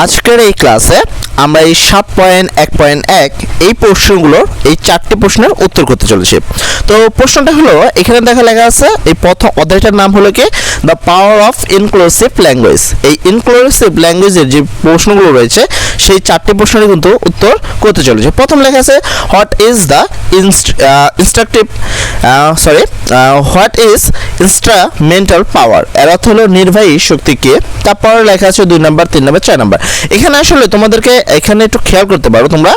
আজকের এই ক্লাসে আমরা এই সাত পয়েন্ট এক পয়েন্ট এক এই প্রশ্নগুলোর এই চারটি প্রশ্নের উত্তর করতে চলেছি। তো প্রশ্নটা হলো, এখানে দেখা লেখা আছে, এই প্রথম অধ্যায়টার নাম হলো কি? The power of inclusive language এই ইনক্লুসিভ ল্যাঙ্গুয়েজের যে প্রশ্নগুলো রয়েছে, সেই চারটি প্রশ্নের কিন্তু উত্তর করতে চলেছে। প্রথম লেখা আছে what is the instructive sorry what is instrumental power এর অর্থ হলো নির্বাহী শক্তি কে। তারপর লেখা আছে দুই নাম্বার, তিন নাম্বার, চার নাম্বার। এখানে আসলে তোমাদেরকে এখানে একটু খেয়াল করতে পারো তোমরা।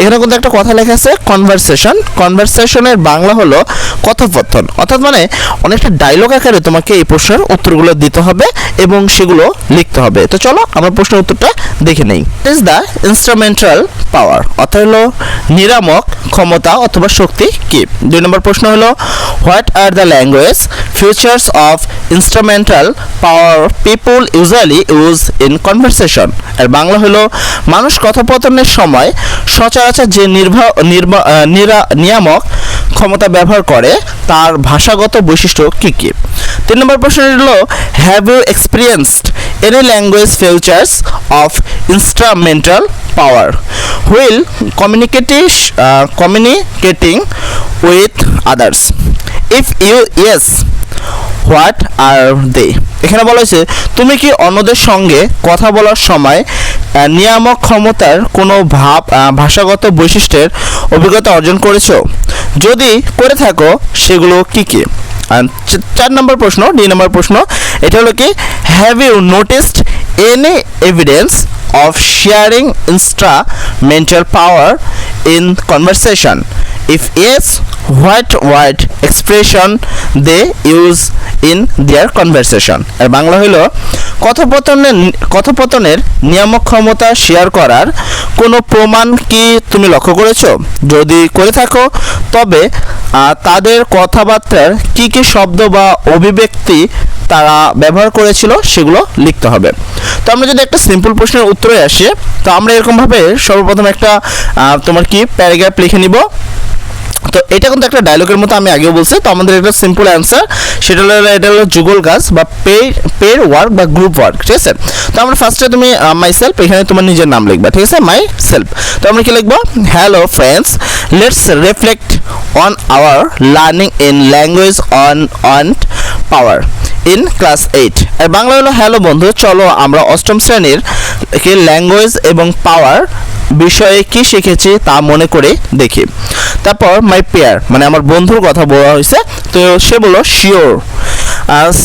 এখানে কিন্তু একটা কথা লেখা আছে কনভারসেশন কনভারসেশনের বাংলা হলো কথোপকথন। অর্থাৎ মানে অনেকটা ডায়লগ আকারে তোমাকে এই প্রশ্নের উত্তরগুলো দিতে হবে এবং সেগুলো লিখতে হবে। তো চলো আমরা প্রশ্নের উত্তরটা দেখে নেই। ইজ দ্য ইনস্ট্রুমেন্টাল পাওয়ার অর্থাৎ হলো নিরামক, ক্ষমতা অথবা শক্তি কি? দুই নম্বর প্রশ্ন হলো what are the language features of instrumental power people usually use in conversation আর বাংলা হলো, মানুষ কথোপকথনের সময় সচরাচর যে নিয়ামক ক্ষমতা ব্যবহার করে, তার ভাষাগত বৈশিষ্ট্য কী কী? তিন নম্বর প্রশ্ন হলো have you experienced any language features of instrumental power while communicative communicating with others if you yes what are they এখানে বলা হয়েছে, তুমি কি অন্যদের সঙ্গে কথা বলার সময় নিয়ামক ক্ষমতার কোনো ভাব ভাষাগত বৈশিষ্ট্যের অভিজ্ঞতা অর্জন করেছ? যদি করে থাকো, সেগুলো কি কি? চার নম্বর প্রশ্ন, দুই নম্বর প্রশ্ন, এটা হলো কি have you noticed any evidence sharing instrumental power in conversation if yes what word expression they use in their conversation আর বাংলা হলো কথোপকথনের কথোপকথনের নিয়ামক ক্ষমতা শেয়ার করার কোনো প্রমাণ কি তুমি লক্ষ্য করেছ? যদি করে থাকো, তবে তাদের কথাবার্তার কি কি শব্দ বা অভিব্যক্তি তারা ব্যবহার করেছিল সেগুলো লিখতে হবে। তো আমরা যদি একটা সিম্পল প্রশ্নের উত্তরে আসি, তো আমরা এরকমভাবে সর্বপ্রথম একটা তোমার কি প্যারাগ্রাফ লিখে নিব? তো এটা কিন্তু একটা ডায়লগের মতো আমি আগেও বলছি। তো আমাদের এটা সিম্পল অ্যান্সার সেটা হলো, এটা হলো যুগল গাছ বা পে পের ওয়ার্ক বা গ্রুপ ওয়ার্ক ঠিক আছে? তো আমরা ফার্স্টে তুমি মাই সেলফ এখানে তোমার নিজের নাম লিখবা, ঠিক আছে? মাই সেলফ তো আমরা কি লিখব? Hello friends let's reflect on our learning in language on on power in class eight আর বাংলা হলো হ্যালো বন্ধু, চলো আমরা অষ্টম শ্রেণির ল্যাঙ্গুয়েজ এবং পাওয়ার বিষয়ে কি শিখেছি তা মনে করে দেখি। তারপর মাই পেয়ার মানে আমার বন্ধুর কথা বলা হয়েছে। তো সে বলল sure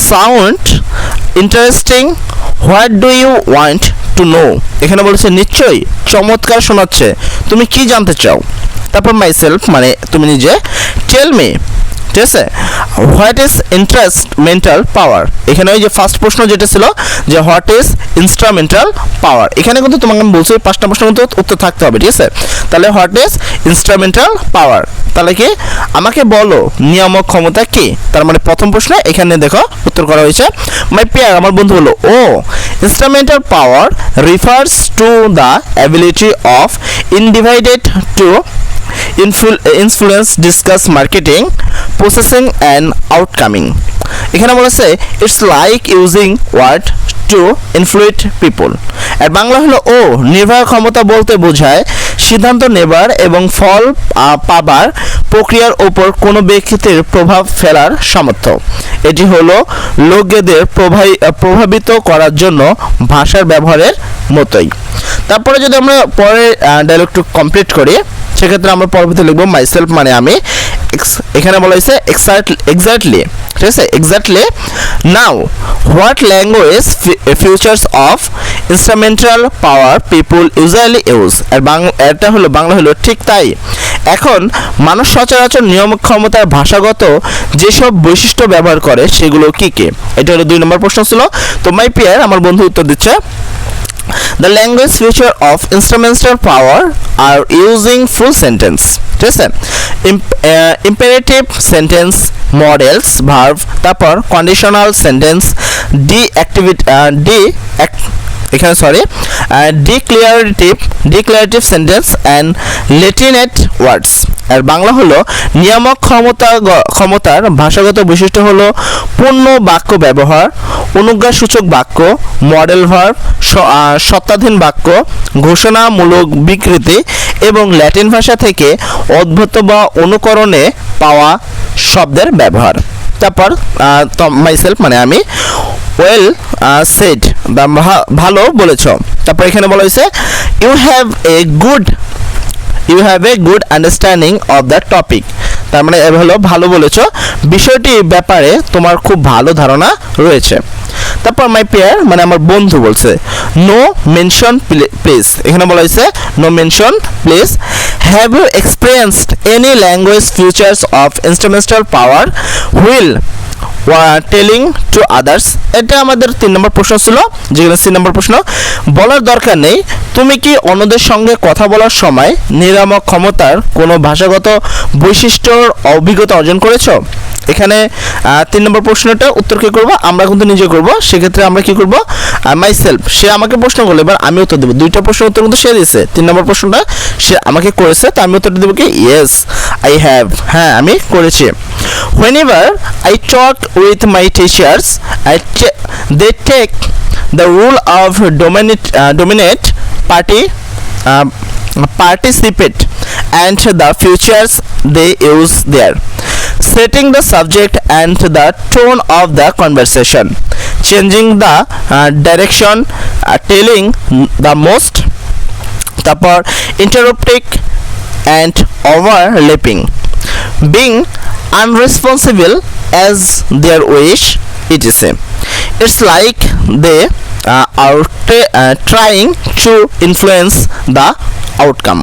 sound interesting what do you want to know এখানে বলেছে, নিশ্চয়ই, চমৎকার শোনাচ্ছে। তুমি কি জানতে চাও? তারপর মাই সেলফ মানে তুমি নিজে টেল মি ঠিক আছে? What is instrumental power এখানে ওই যে ফার্স্ট প্রশ্ন যেটা ছিল যে হোয়াট ইজ ইনস্ট্রামেন্টাল পাওয়ার এখানে কিন্তু তোমাকে আমি বলছি পাঁচটা প্রশ্ন কিন্তু উত্তর থাকতে হবে, ঠিক আছে? তাহলে হোয়াট ইজ ইনস্ট্রামেন্টাল পাওয়ার তাহলে কি? আমাকে বলো, নিয়ামক ক্ষমতা কি? তার মানে প্রথম প্রশ্নে এখানে দেখো উত্তর করা হয়েছে। মাই পেয়ার আমার বন্ধু বলো ও instrumental power refers to the ability of individuals to influence decision marketing processing and আউটকামিং এখানে বলেছে it's like using word to influence people আর বাংলা হলো, ও, নির্বাহ ক্ষমতা বলতে বোঝায় সিদ্ধান্ত নেবার এবং ফল পাবার প্রক্রিয়ার ওপর কোনো ব্যক্তির প্রভাব ফেলার সামর্থ্য। এটি হলো লোকেদের প্রভাবিত করার জন্য ভাষার ব্যবহারের মতোই। তারপরে যদি আমরা পরের ডায়লগটু কমপ্লিট করি, সেক্ষেত্রে আমরা পরবর্তী লিখব মাইসেলফ মানে আমি। এখানে বলা হয়েছে এক্স্যাক্টলি ঠিক আছে? Exactly now what language features of instrumental power people usually use আর বাংলা এটা হলো, বাংলা হলো ঠিক তাই। এখন, মানুষ সচরাচর নিয়ম ক্ষমতার ভাষাগত যেসব বৈশিষ্ট্য ব্যবহার করে, সেগুলো কী কি? এটা হলো দুই নম্বর প্রশ্ন ছিল। তো মাই পিয়ার আমার বন্ধু উত্তর দিচ্ছে। The language feature of instrumental power are using full sentence. ঠিক আছে? ইম্পারেটিভ সেন্টেন্স মডেলস ভার্ভ তারপর conditional sentence the activity the এখানে sorry declarative declarative sentence and Latinate words আর বাংলা হলো নিয়ামক ক্ষমতা ক্ষমতার ভাষাগত বৈশিষ্ট্য হলো পূর্ণ বাক্য ব্যবহার, অনুজ্ঞাসূচক বাক্য মডেল ভার্ব সত্তাধীন বাক্য, ঘোষণামূলক বিকৃতি এবং ল্যাটিন ভাষা থেকে উদ্ভূত বা অনুকরণে পাওয়া শব্দের ব্যবহার। তারপর মাইসেলফ মানে আমি। ওয়েল সেড ভালো বলেছ। তারপর এখানে বলা হয়েছে you have a good you have a good understanding of the topic তার মানে হলো ভালো বলেছ। বিষয়টি ব্যাপারে তোমার খুব ভালো ধারণা রয়েছে। তারপর মাই পেয়ার মানে আমার বন্ধু বলছে নো মেনশন প্লেস এখানে বলা হয়েছে no mention place have you experienced any language features of instrumental power while telling to others এটা আমাদের তিন নম্বর প্রশ্ন ছিল যেগুলো তিন নম্বর প্রশ্ন, বলার দরকার নেই, তুমি কি অন্যদের সঙ্গে কথা বলার সময় নিরাময় ক্ষমতার কোনো ভাষাগত বৈশিষ্ট্যর অভিজ্ঞতা অর্জন করেছ? এখানে তিন নম্বর প্রশ্নটা উত্তর কী করব? আমরা কিন্তু নিজে করব। সেক্ষেত্রে আমরা কি করব? মাই সেলফ সে আমাকে প্রশ্ন করল, এবার আমি উত্তর দেবো। দুইটা প্রশ্ন উত্তর কিন্তু সে দিয়েছে। তিন নম্বর প্রশ্নটা, সে আমাকে করেছে, তো আমি উত্তরটা দেবো কি? ইয়েস আই হ্যাভ হ্যাঁ আমি করেছি। Whenever I talk with my teachers I they take the role of dominate dominate party participate and the features they use there. Setting the subject and the tone of the conversation changing the uh, direction uh, telling the most তারপর interrupting and overlapping being unresponsible as their wish etc it's like they uh, are uh, trying to influence the outcome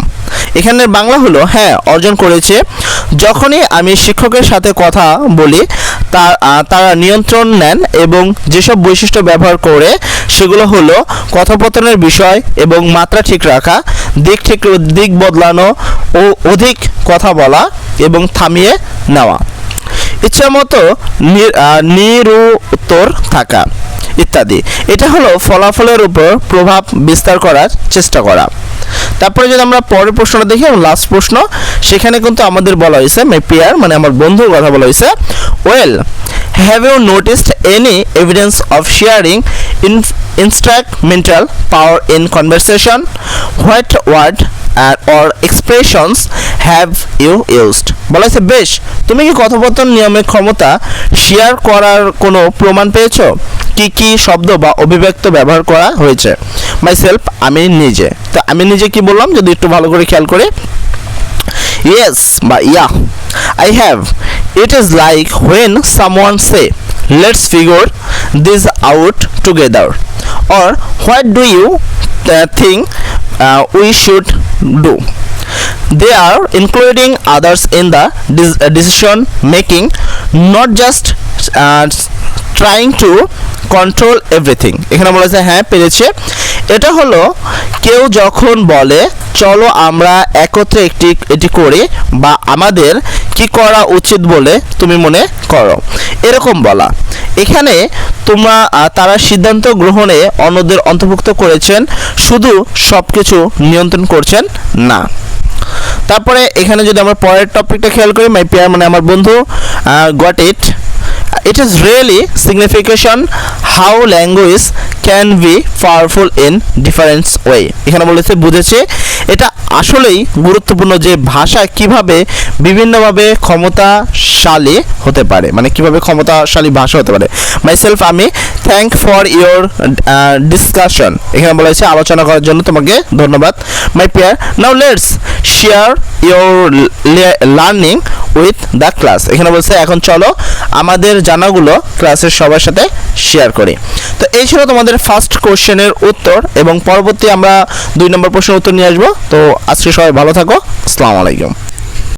এখানের বাংলা হলো হ্যাঁ অর্জন করেছে যখনই আমি শিক্ষকের সাথে কথা বলি তার তারা নিয়ন্ত্রণ নেন এবং যেসব বৈশিষ্ট্য ব্যবহার করে, সেগুলো হলো কথোপকথনের বিষয় এবং মাত্রা ঠিক রাখা, দিক ঠিক, দিক বদলানো ও অধিক কথা বলা এবং থামিয়ে নেওয়া। ইচ্ছা মতো নিরুত্তর থাকা। ইত্যাদি। এটা হলো ফলাফলের উপর প্রভাব বিস্তার করার চেষ্টা করা। তারপরে যদি আমরা পরের প্রশ্নটা দেখি, এবং লাস্ট প্রশ্ন, সেখানে কিন্তু আমাদের বলা হয়েছে মাই পেয়ার মানে আমার বন্ধুর কথা বলা হয়েছে well have you noticed any evidence of sharing instrumental power in conversation what word or expressions have you used বলা হয়েছে, বেশ, তুমি কি কথোপকথন নিয়মের ক্ষমতা শেয়ার করার কোনো প্রমাণ পেয়েছ? কি কি শব্দ বা অভিব্যক্ত ব্যবহার করা হয়েছে? মাই সেলফ আমি নিজে। তো আমি নিজে কি বললাম? যদি একটু ভালো করে খেয়াল করি। ইয়েস বা yeah I have it is like when someone say let's figure this out together think uh, we should do? they are including others in the de- uh, decision making not just uh, trying to control everything এখানে বলা বলেছে হ্যাঁ পেরেছে, এটা হলো কেউ যখন বলে, চলো আমরা একত্রে একটি, এটি করি বা আমাদের কি করা উচিত বলে তুমি মনে করো। এরকম বলা। এখানে তোমরা তারা সিদ্ধান্ত গ্রহণে অন্যদের অন্তর্ভুক্ত করেছেন, শুধু সব কিছু নিয়ন্ত্রণ করছেন না। তারপরে এখানে যদি আমরা পরের টপিকটা খেয়াল করি মাই পেয়ার মানে আমার বন্ধু got it it is really signification how language can be powerful in difference way এখানে বলেছে, বুঝেছে, এটা আসলেই গুরুত্বপূর্ণ যে ভাষা কীভাবে বিভিন্নভাবে ক্ষমতাশালী হতে পারে মানে কীভাবে ক্ষমতাশালী ভাষা হতে পারে। মাই সেলফ আমি থ্যাংক ফর ইয়োর ডিসকাশন এখানে বলেছে, আলোচনা করার জন্য তোমাকে ধন্যবাদ। My pair now let's share your learning with the class এখানে বলছে, এখন চলো আমাদের জানাগুলো ক্লাসের সবার সাথে শেয়ার করি। তো এই ছিল তোমাদের ফার্স্ট কোশ্চেনের উত্তর এবং পরবর্তী আমরা দুই নম্বর প্রশ্নের উত্তর নিয়ে আসব। তো আজকে সবাই ভালো থাকো। আসসালামু আলাইকুম।